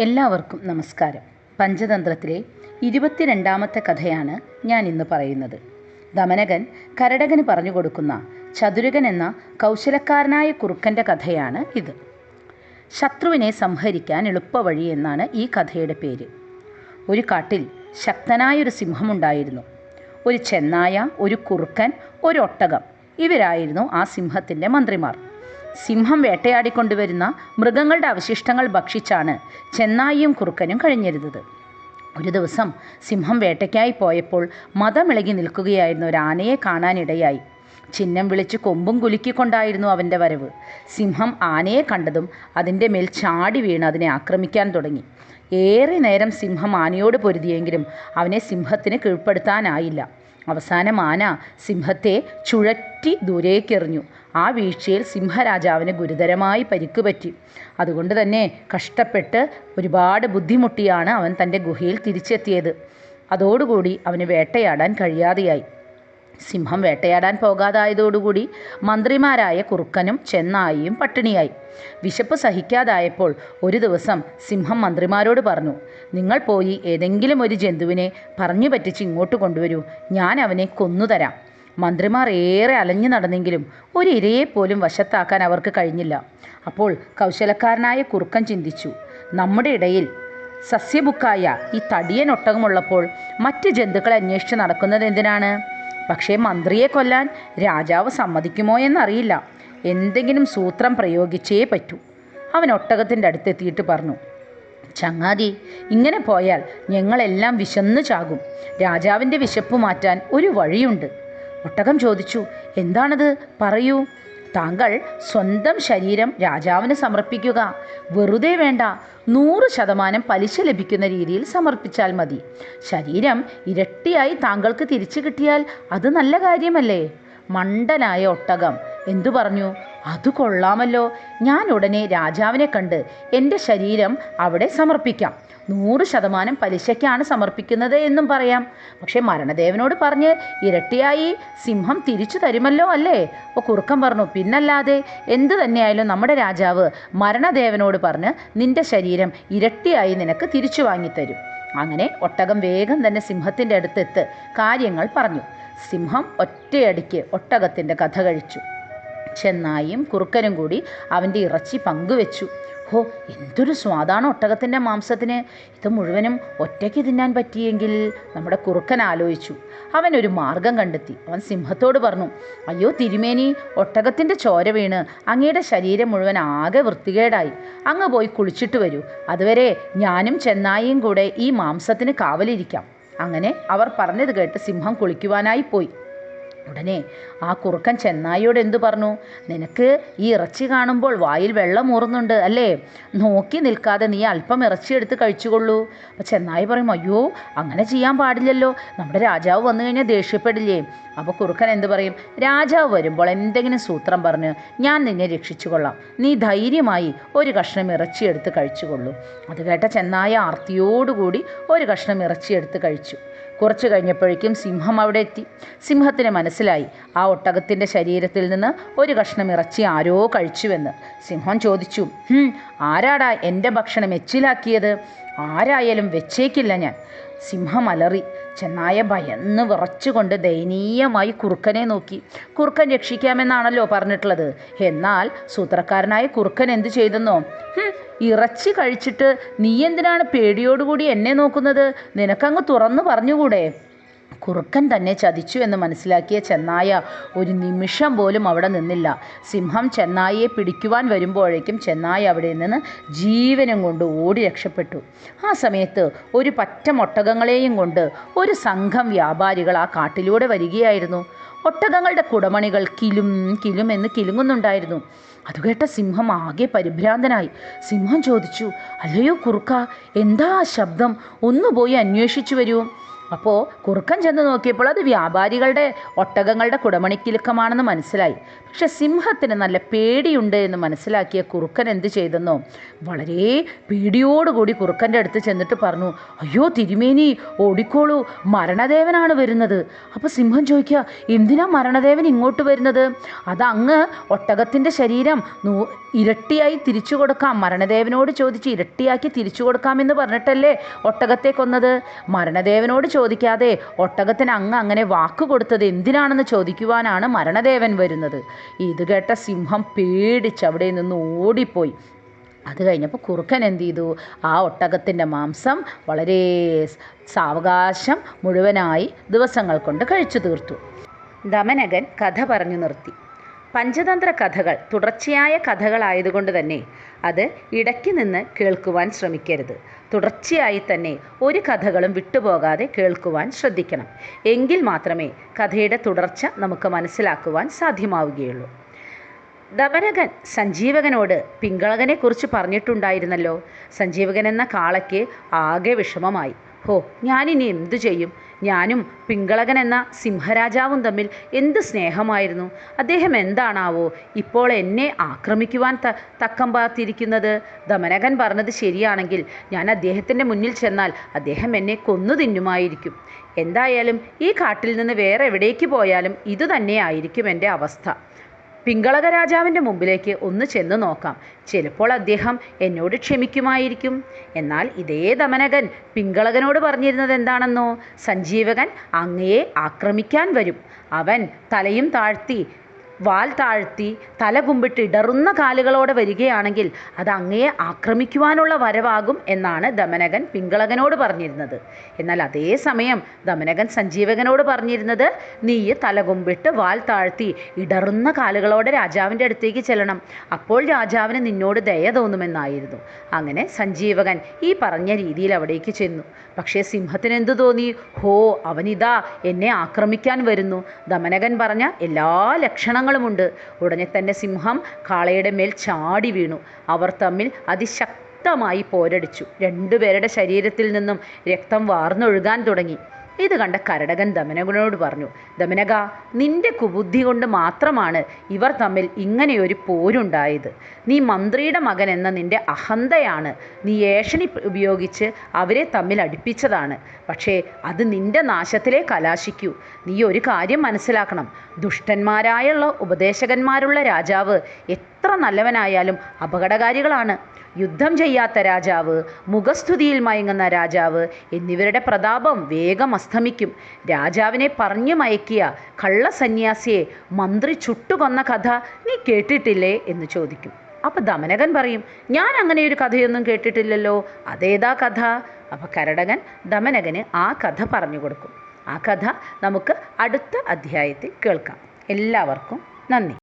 എല്ലാവർക്കും നമസ്കാരം. പഞ്ചതന്ത്രത്തിലെ ഇരുപത്തിരണ്ടാമത്തെ കഥയാണ് ഞാൻ ഇന്ന് പറയുന്നത്. ദമനകൻ കരടകന് പറഞ്ഞു കൊടുക്കുന്ന ചതുരകൻ എന്ന കൗശലക്കാരനായ കുറുക്കന്റെ കഥയാണ് ഇത്. ശത്രുവിനെ സംഹരിക്കാൻ എളുപ്പവഴി എന്നാണ് ഈ കഥയുടെ പേര്. ഒരു കാട്ടിൽ ശക്തനായൊരു സിംഹമുണ്ടായിരുന്നു. ഒരു ചെന്നായ ഒരു കുറുക്കൻ ഒരു ഒട്ടകം ഇവരായിരുന്നു ആ സിംഹത്തിന്റെ മന്ത്രിമാർ. സിംഹം വേട്ടയാടിക്കൊണ്ടുവരുന്ന മൃഗങ്ങളുടെ അവശിഷ്ടങ്ങൾ ഭക്ഷിച്ചാണ് ചെന്നായിയും കുറുക്കനും കഴിഞ്ഞിരുന്നത്. ഒരു ദിവസം സിംഹം വേട്ടയ്ക്കായി പോയപ്പോൾ മതമിളകി നിൽക്കുകയായിരുന്ന ഒരു ആനയെ കാണാനിടയായി. ചിഹ്നം വിളിച്ച് കൊമ്പും കുലുക്കിക്കൊണ്ടായിരുന്നു അവന്റെ വരവ്. സിംഹം ആനയെ കണ്ടതും അതിന്റെ മേൽ ചാടി വീണ് അതിനെ ആക്രമിക്കാൻ തുടങ്ങി. ഏറെ നേരം സിംഹം ആനയോട് പൊരുതിയെങ്കിലും അവനെ സിംഹത്തിന് കീഴ്പ്പെടുത്താനായില്ല. അവസാനം ആന സിംഹത്തെ ചുഴറ്റി ദൂരേക്കെറിഞ്ഞു. ആ വീഴ്ചയിൽ സിംഹരാജാവിന് ഗുരുതരമായി പരിക്ക് പറ്റി അതുകൊണ്ട് തന്നെ കഷ്ടപ്പെട്ട് ഒരുപാട് ബുദ്ധിമുട്ടിയാണ് അവൻ തന്റെ ഗുഹയിൽ തിരിച്ചെത്തിയത്. അതോടുകൂടി അവന് വേട്ടയാടാൻ കഴിയാതെയായി. സിംഹം വേട്ടയാടാൻ പോകാതായതോടുകൂടി മന്ത്രിമാരായ കുറുക്കനും ചെന്നായിയും പട്ടിണിയായി. വിശപ്പ് സഹിക്കാതായപ്പോൾ ഒരു ദിവസം സിംഹം മന്ത്രിമാരോട് പറഞ്ഞു നിങ്ങൾ പോയി ഏതെങ്കിലും ഒരു ജന്തുവിനെ പറഞ്ഞു പറ്റിച്ച് ഇങ്ങോട്ട് കൊണ്ടുവരൂ. ഞാൻ അവനെ കൊന്നുതരാം. മന്ത്രിമാർ ഏറെ അലഞ്ഞു നടന്നെങ്കിലും ഒരു പോലും വശത്താക്കാൻ അവർക്ക് കഴിഞ്ഞില്ല. അപ്പോൾ കൗശലക്കാരനായ കുറുക്കൻ ചിന്തിച്ചു നമ്മുടെ ഇടയിൽ സസ്യബുക്കായ ഈ തടിയൻ ഒട്ടകമുള്ളപ്പോൾ മറ്റ് ജന്തുക്കളെ അന്വേഷിച്ച് നടക്കുന്നത് എന്തിനാണ്? പക്ഷേ മന്ത്രിയെ കൊല്ലാൻ രാജാവ് സമ്മതിക്കുമോ എന്നറിയില്ല. എന്തെങ്കിലും സൂത്രം പ്രയോഗിച്ചേ പറ്റൂ. അവൻ ഒട്ടകത്തിന്റെ അടുത്തെത്തിയിട്ട് പറഞ്ഞു ചങ്ങാതി ഇങ്ങനെ പോയാൽ ഞങ്ങളെല്ലാം വിശന്നു ചാകും. രാജാവിന്റെ വിശപ്പ് മാറ്റാൻ ഒരു വഴിയുണ്ട്. ഒട്ടകം ചോദിച്ചു എന്താണത്? പറയൂ. താങ്കൾ സ്വന്തം ശരീരം രാജാവിന് സമർപ്പിക്കുക. വെറുതെ വേണ്ട. നൂറ് ശതമാനം പലിശ ലഭിക്കുന്ന രീതിയിൽ സമർപ്പിച്ചാൽ മതി. ശരീരം ഇരട്ടിയായി താങ്കൾക്ക് തിരിച്ചു കിട്ടിയാൽ അത് നല്ല കാര്യമല്ലേ? മണ്ടനായ ഒട്ടകം. എന്തു പറഞ്ഞു? അത് കൊള്ളാമല്ലോ. ഞാൻ ഉടനെ രാജാവിനെ കണ്ട് എന്റെ ശരീരം അവിടെ സമർപ്പിക്കാം. നൂറ് ശതമാനം പലിശയ്ക്കാണ് സമർപ്പിക്കുന്നത് എന്നും പറയാം. പക്ഷേ മരണദേവനോട് പറഞ്ഞ് ഇരട്ടിയായി സിംഹം തിരിച്ചു തരുമല്ലോ അല്ലേ? അപ്പോൾ കുറുക്കൻ പറഞ്ഞു പിന്നല്ലാതെ എന്ത് തന്നെയായാലും നമ്മുടെ രാജാവ് മരണദേവനോട് പറഞ്ഞ് നിന്റെ ശരീരം ഇരട്ടിയായി നിനക്ക് തിരിച്ചു വാങ്ങിത്തരും. അങ്ങനെ ഒട്ടകം വേഗം തന്നെ സിംഹത്തിന്റെ അടുത്തെത്ത് കാര്യങ്ങൾ പറഞ്ഞു. സിംഹം ഒറ്റയടിക്ക് ഒട്ടകത്തിന്റെ കഥ കഴിച്ചു. ചെന്നായും കുറുക്കനും കൂടി അവന്റെ ഇറച്ചി പങ്കുവെച്ചു. ഹോ എന്തൊരു സ്വാദാണ് ഒട്ടകത്തിന്റെ മാംസത്തിന്. ഇത് മുഴുവനും ഒറ്റയ്ക്ക് തിന്നാൻ പറ്റിയെങ്കിൽ നമ്മുടെ കുറുക്കൻ ആലോചിച്ചു. അവൻ ഒരു മാർഗം കണ്ടെത്തി. അവൻ സിംഹത്തോട് പറഞ്ഞു അയ്യോ തിരുമേനി ഒട്ടകത്തിന്റെ ചോര വീണ് അങ്ങയുടെ ശരീരം മുഴുവൻ ആകെ വൃത്തികേടായി. അങ്ങ് പോയി കുളിച്ചിട്ട് വരൂ. അതുവരെ ഞാനും ചെന്നായിയും കൂടെ ഈ മാംസത്തിന് കാവലിരിക്കാം. അങ്ങനെ അവർ പറഞ്ഞത് കേട്ട് സിംഹം കുളിക്കുവാനായി പോയി. ഉടനെ ആ കുറുക്കൻ ചെന്നായിയോട് എന്തു പറഞ്ഞു? നിനക്ക് ഈ ഇറച്ചി കാണുമ്പോൾ വായിൽ വെള്ളം ഊറുന്നുണ്ട് അല്ലേ? നോക്കി നിൽക്കാതെ നീ അല്പം ഇറച്ചി എടുത്ത് കഴിച്ചുകൊള്ളൂ. അപ്പോൾ ചെന്നായി പറയും അയ്യോ അങ്ങനെ ചെയ്യാൻ പാടില്ലല്ലോ. നമ്മുടെ രാജാവ് വന്നു കഴിഞ്ഞാൽ ദേഷ്യപ്പെടില്ലേ? അപ്പോൾ കുറുക്കൻ എന്ത് പറയും? രാജാവ് വരുമ്പോൾ എന്തെങ്കിലും സൂത്രം പറഞ്ഞ് ഞാൻ നിന്നെ രക്ഷിച്ചു കൊള്ളാം നീ ധൈര്യമായി ഒരു കഷ്ണം ഇറച്ചി എടുത്ത് കഴിച്ചുകൊള്ളൂ. അത് കേട്ട ചെന്നായ ആർത്തിയോടുകൂടി ഒരു കഷ്ണം ഇറച്ചി എടുത്ത് കഴിച്ചു. കുറച്ച് കഴിഞ്ഞപ്പോഴേക്കും സിംഹം അവിടെ എത്തി. സിംഹത്തിന് മനസ്സിലായി ആ ഒട്ടകത്തിന്റെ ശരീരത്തിൽ നിന്ന് ഒരു കഷ്ണം ഇറച്ചി ആരോ കഴിച്ചുവെന്ന്. സിംഹം ചോദിച്ചു "ഹും, ആരാടാ എന്റെ ഭക്ഷണം എച്ചിലാക്കിയത്? ആരായാലും വെച്ചേക്കില്ല ഞാൻ. സിംഹം അലറി ചെന്നായ ഭയന്ന് വിറച്ചുകൊണ്ട് ദയനീയമായി കുറുക്കനെ നോക്കി. കുറുക്കൻ രക്ഷിക്കാമെന്നാണല്ലോ പറഞ്ഞിട്ടുള്ളത്. എന്നാൽ സൂത്രക്കാരനായ കുറുക്കൻ എന്ത് ചെയ്തെന്നോ? "ഹും, ഇറച്ചി കഴിച്ചിട്ട് നീ എന്തിനാണ് പേടിയോടുകൂടി എന്നെ നോക്കുന്നത്? നിനക്കങ്ങ് തുറന്നു പറഞ്ഞുകൂടെ? കുറുക്കൻ തന്നെ ചതിച്ചു എന്ന് മനസ്സിലാക്കിയ ചെന്നായ ഒരു നിമിഷം പോലും അവിടെ നിന്നില്ല. സിംഹം ചെന്നായിയെ പിടിക്കുവാൻ വരുമ്പോഴേക്കും ചെന്നായ അവിടെ നിന്ന് ജീവനും കൊണ്ട് ഓടി രക്ഷപ്പെട്ടു. ആ സമയത്ത് ഒരു പറ്റ ഒട്ടകങ്ങളെയും കൊണ്ട് ഒരു സംഘം വ്യാപാരികൾ ആ കാട്ടിലൂടെ വരികയായിരുന്നു. ഒട്ടകങ്ങളുടെ കുടമണികൾ കിലും കിലും എന്ന് കിലുങ്ങുന്നുണ്ടായിരുന്നു. അത് കേട്ട സിംഹം ആകെ പരിഭ്രാന്തനായി. സിംഹം ചോദിച്ചു അല്ലയോ കുറുക്ക എന്താ ആ ശബ്ദം? ഒന്ന് പോയി അന്വേഷിച്ചു വരൂ. അപ്പോൾ കുറുക്കൻ ചെന്ന് നോക്കിയപ്പോൾ അത് വ്യാപാരികളുടെ ഒട്ടകങ്ങളുടെ കുടമണിക്കിലുക്കമാണെന്ന് മനസ്സിലായി. പക്ഷെ സിംഹത്തിന് നല്ല പേടിയുണ്ട് എന്ന് മനസ്സിലാക്കിയ കുറുക്കൻ എന്ത് ചെയ്തെന്നോ? വളരെ പേടിയോടുകൂടി കുറുക്കന്റെ അടുത്ത് ചെന്നിട്ട് പറഞ്ഞു അയ്യോ തിരുമേനി ഓടിക്കോളൂ മരണദേവനാണ് വരുന്നത്. അപ്പോൾ സിംഹം ചോദിക്കുക എന്തിനാ മരണദേവൻ ഇങ്ങോട്ട് വരുന്നത്? അതങ്ങ് ഒട്ടകത്തിന്റെ ശരീരം ഇരട്ടിയായി തിരിച്ചു കൊടുക്കാം. മരണദേവനോട് ചോദിച്ച് ഇരട്ടിയാക്കി തിരിച്ചു കൊടുക്കാമെന്ന് പറഞ്ഞിട്ടല്ലേ ഒട്ടകത്തെ കൊന്നത്? മരണദേവനോട് ചോദിക്കാതെ ഒട്ടകത്തിന് അങ്ങ് അങ്ങനെ വാക്ക് കൊടുത്തത് എന്തിനാണെന്ന് ചോദിക്കുവാനാണ് മരണദേവൻ വരുന്നത്? ഇത് കേട്ട സിംഹം പേടിച്ച് അവിടെ നിന്ന് ഓടിപ്പോയി. അത് കഴിഞ്ഞപ്പോൾ കുറുക്കൻ എന്ത് ചെയ്തു? ആ ഒട്ടകത്തിന്റെ മാംസം വളരെ സാവകാശം മുഴുവനായി ദിവസങ്ങൾ കൊണ്ട് കഴിച്ചു തീർത്തു. ദമനകൻ കഥ പറഞ്ഞു നിർത്തി. പഞ്ചതന്ത്ര കഥകൾ തുടർച്ചയായ കഥകളായതുകൊണ്ട് തന്നെ അത് ഇടയ്ക്ക് നിന്ന് കേൾക്കുവാൻ ശ്രമിക്കരുത്. തുടർച്ചയായി തന്നെ ഒരു കഥകളും വിട്ടുപോകാതെ കേൾക്കുവാൻ ശ്രദ്ധിക്കണം. എങ്കിൽ മാത്രമേ കഥയുടെ തുടർച്ച നമുക്ക് മനസ്സിലാക്കുവാൻ സാധ്യമാവുകയുള്ളൂ. ദമനകൻ സഞ്ജീവകനോട് പിങ്കളകനെക്കുറിച്ച് പറഞ്ഞിട്ടുണ്ടായിരുന്നല്ലോ. സഞ്ജീവകൻ എന്ന കാളയ്ക്ക് ആകെ വിഷമമായി. ഹോ ഞാനിനി എന്തു ചെയ്യും? ഞാനും പിങ്കളകൻ എന്ന സിംഹരാജാവും തമ്മിൽ എന്ത് സ്നേഹമായിരുന്നു? അദ്ദേഹം എന്താണാവോ? ഇപ്പോൾ എന്നെ ആക്രമിക്കുവാൻ ത തക്കം പാർത്തിരിക്കുന്നത്? ദമനകൻ പറഞ്ഞത് ശരിയാണെങ്കിൽ ഞാൻ അദ്ദേഹത്തിന്റെ മുന്നിൽ ചെന്നാൽ അദ്ദേഹം എന്നെ കൊന്നു തിന്നുമായിരിക്കും. എന്തായാലും ഈ കാട്ടിൽ നിന്ന് വേറെ എവിടേക്ക് പോയാലും ഇതുതന്നെയായിരിക്കും എന്റെ അവസ്ഥ. പിങ്കളക രാജാവിന്റെ മുമ്പിലേക്ക് ഒന്ന് ചെന്ന് നോക്കാം. ചിലപ്പോൾ അദ്ദേഹം എന്നോട് ക്ഷമിക്കുമായിരിക്കും. എന്നാൽ ഇതേ ദമനകൻ പിങ്കളകനോട് പറഞ്ഞിരുന്നത് എന്താണെന്നോ? സഞ്ജീവകൻ അങ്ങയെ ആക്രമിക്കാൻ വരും. അവൻ തലയും താഴ്ത്തി വാൽ താഴ്ത്തി തല കുമ്പിട്ട് ഇടറുന്ന കാലുകളോടെ വരികയാണെങ്കിൽ അത് അങ്ങയെ ആക്രമിക്കുവാനുള്ള വരവാകും എന്നാണ് ദമനകൻ പിങ്കളകനോട് പറഞ്ഞിരുന്നത്. എന്നാൽ അതേ സമയം ദമനകൻ സഞ്ജീവകനോട് പറഞ്ഞിരുന്നത് നീ തല കുമ്പിട്ട് വാൽ താഴ്ത്തി ഇടറുന്ന കാലുകളോടെ രാജാവിന്റെ അടുത്തേക്ക് ചെല്ലണം. അപ്പോൾ രാജാവിന് നിന്നോട് ദയ തോന്നുമെന്നായിരുന്നു. അങ്ങനെ സഞ്ജീവകൻ ഈ പറഞ്ഞ രീതിയിൽ അവിടേക്ക് ചെന്നു. പക്ഷേ സിംഹത്തിന് എന്തു തോന്നി? ഹോ അവനിതാ എന്നെ ആക്രമിക്കാൻ വരുന്നു. ദമനകൻ പറഞ്ഞ എല്ലാ ലക്ഷണങ്ങളുമുണ്ട് ഉടനെ തന്നെ സിംഹം കാളയുടെ മേൽ ചാടി വീണു. അവർ തമ്മിൽ അതിശക്തമായി പോരടിച്ചു. രണ്ടുപേരുടെ ശരീരത്തിൽ നിന്നും രക്തം വാർന്നൊഴുകാൻ തുടങ്ങി. ഇത് കണ്ട കരടകൻ ദമനകനോട് പറഞ്ഞു ദമനക നിന്റെ കുബുദ്ധി കൊണ്ട് മാത്രമാണ് ഇവർ തമ്മിൽ ഇങ്ങനെയൊരു പോരുണ്ടായത്. നീ മന്ത്രിയുടെ മകൻ എന്ന നിന്റെ അഹന്തയാണ്. നീ ഏഷണി ഉപയോഗിച്ച് അവരെ തമ്മിൽ അടുപ്പിച്ചതാണ്. പക്ഷേ അത് നിന്റെ നാശത്തിലേ കലാശിക്കൂ. നീ ഒരു കാര്യം മനസ്സിലാക്കണം. ദുഷ്ടന്മാരായുള്ള ഉപദേശകന്മാരുള്ള രാജാവ് എത്ര നല്ലവനായാലും അപകടകാരികളാണ്. യുദ്ധം ചെയ്യാത്ത രാജാവ് മുഖസ്തുതിയിൽ മയങ്ങുന്ന രാജാവ് എന്നിവരുടെ പ്രതാപം വേഗം അസ്തമിക്കും. രാജാവിനെ പറഞ്ഞു മയക്കിയ കള്ളസന്യാസിയെ മന്ത്രി ചുട്ടുകൊന്ന കഥ നീ കേട്ടിട്ടില്ലേ എന്ന് ചോദിക്കും. അപ്പം ദമനകൻ പറയും ഞാൻ അങ്ങനെ ഒരു കഥയൊന്നും കേട്ടിട്ടില്ലല്ലോ. അതേതാ കഥ? അപ്പം കരടകൻ ദമനകന് ആ കഥ പറഞ്ഞു കൊടുക്കും. ആ കഥ നമുക്ക് അടുത്ത അധ്യായത്തിൽ കേൾക്കാം. എല്ലാവർക്കും നന്ദി.